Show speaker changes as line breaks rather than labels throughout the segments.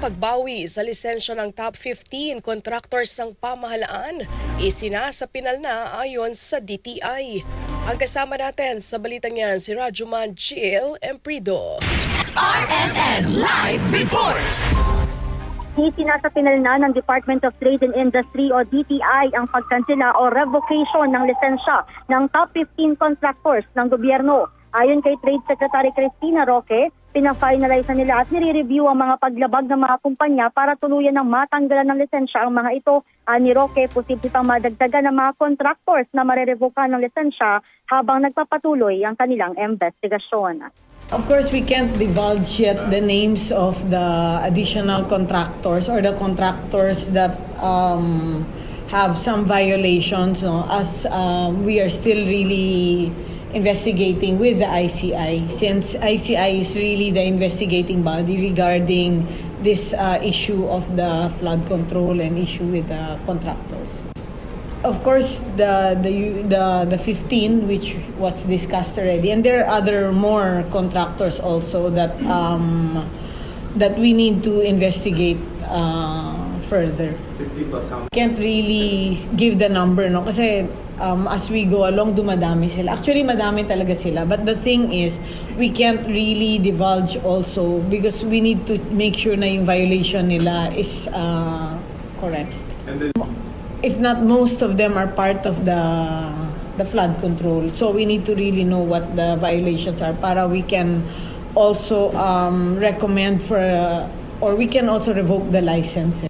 pagbawi sa lisensya ng top 15 contractors ng pamahalaan, isinasapinal na ayon sa DTI. Ang kasama natin sa balitang yan si Rajuman Jill Emprido.
RNN Live Report!
Isinasapinal na ng Department of Trade and Industry o DTI ang pagkansela o revocation ng lisensya ng top 15 contractors ng gobyerno. Ayon kay Trade Secretary Cristina Roque, pina-finalize na nila at nire-review ang mga paglabag ng mga kumpanya para tuluyan ng matanggalan ng lisensya ang mga ito. Ani Roque, posible pang madagdagan ng mga contractors na marerevoka ng lisensya habang nagpapatuloy ang kanilang investigasyon.
Of course, we can't divulge yet the names of the additional contractors or the contractors that um, have some violations no, as um, we are still really investigating with the ICI since ICI is really the investigating body regarding this uh, issue of the flood control and issue with the contractors. Of course, the the the the 15 which was discussed already, and there are other more contractors also that um, that we need to investigate uh, further.
50 plus how many?
Can't really give the number, no? Kasi um, as we go along, dumadami sila. Actually, madami talaga sila. But the thing is, we can't really divulge also because we need to make sure na yung violation nila is uh, correct
And then,
if not most of them are part of the the flood control. So we need to really know what the violations are para we can also um, recommend for uh, or we can also revoke the license.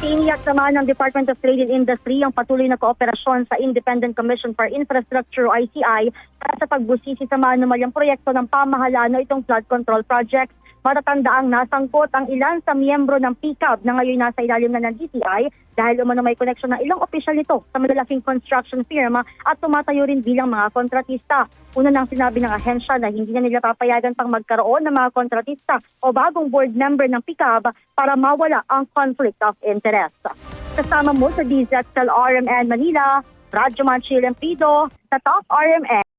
Iniyak naman ng Department of Trade and Industry ang patuloy na kooperasyon sa Independent Commission for Infrastructure o ICI para sa pagbusisi sa manumalyang proyekto ng pamahalaan o itong flood control projects. Matatandaang nasangkot ang ilan sa miyembro ng PCAB na ngayon nasa ilalim na ng DTI dahil umano may koneksyon ng ilang opisyal nito sa malalaking construction firm at tumatayo rin bilang mga kontratista. Una nang sinabi ng ahensya na hindi na nila papayagan pang magkaroon ng mga kontratista o bagong board member ng PCAB para mawala ang conflict of interest. Kasama mo sa DZXL RMN Manila, Radyo Manchil Empido, sa Top RMN.